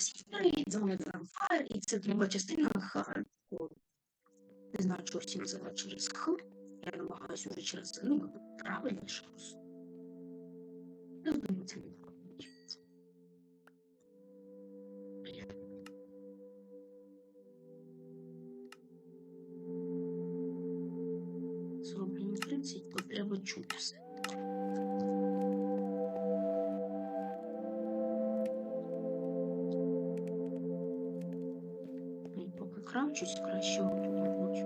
З вами Фаєр, і це друга частина хардкору. Не знаю, чого всі називають через Х. Я намагаюся вже через Н, правильніше. Я думаю, це не. Зроблено 30, бо треба чути все. Кравчусь, краще отут будь.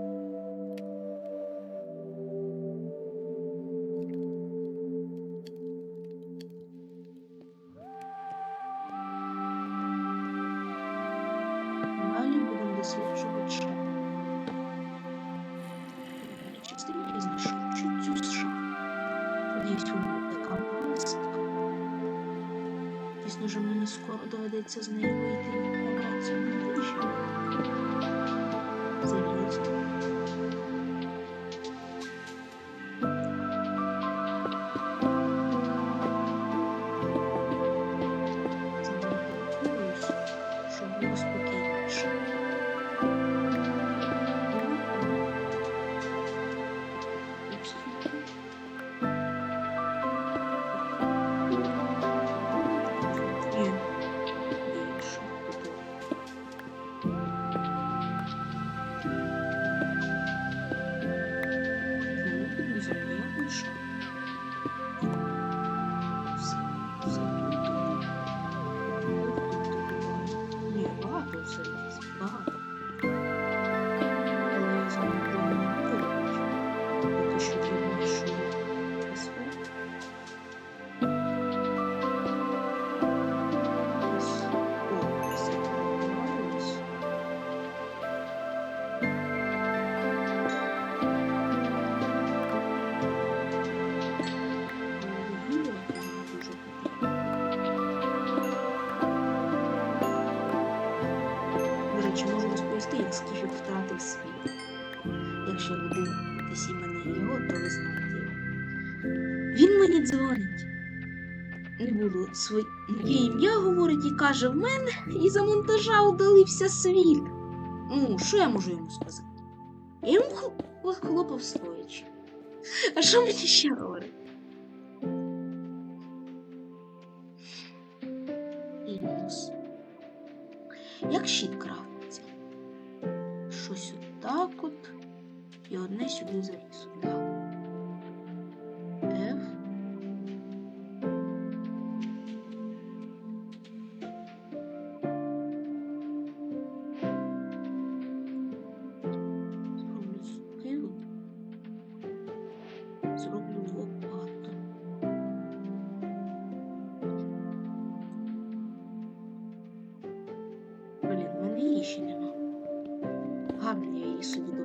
Далі будемо досліджувати. В частині я знайшов чуть цю США. Надіюсь, вона така маленька. Звісно ж, мені скоро доведеться з нею вийти на цю дивитесь мене його, то ви. Він мені дзвонить. Не буду своє ім'я говорить і каже, в мене із-за монтажа удалився світ. Ну, що я можу йому сказати? Я йому хл- хлопав стоячи. А що мені ще говорити? Мінус. Як щит крафтиться? І одне сюди заліз. Да. F. Зроблю скил. Зроблю. Блін, мене її ще нема. Гарно я її собі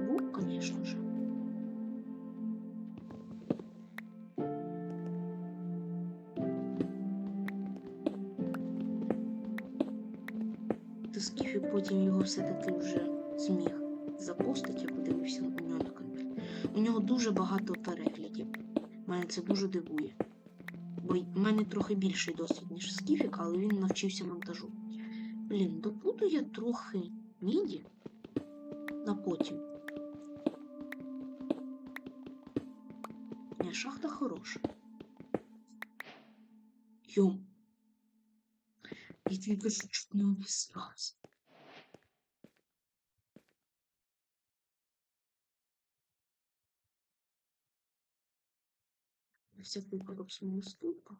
Та Скіфі потім його все-таки вже зміг запустити, я подивився у нього на каналі. У нього дуже багато переглядів. Мене це дуже дивує. Бо в мене трохи більший досвід, ніж Скіфіка, але він навчився монтажу. Блін, добуду я трохи міді на потім. Ні, шахта хороша. Йом. Я тільки що чуть не. На всякий випадок свою ступу.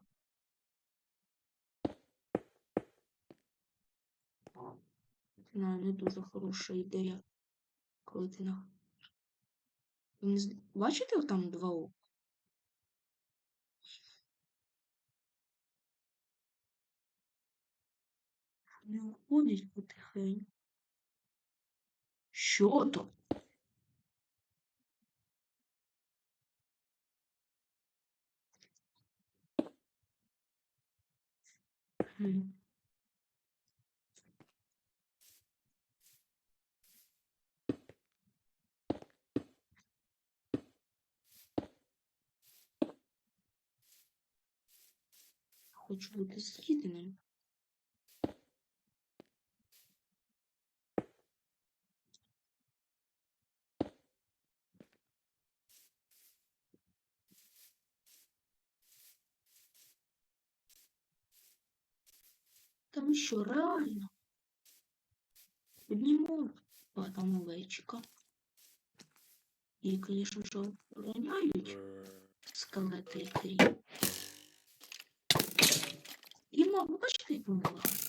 Ну, не дуже хороша ідея, коли ти на. Бачите там два ока? Не уходять потихеньку. Що то? Хм. Хочу бути з'їденим. Тому що реально підніму там овечка. І, звісно, що роняють скелети крім. крі. І, ма- бачите, лає?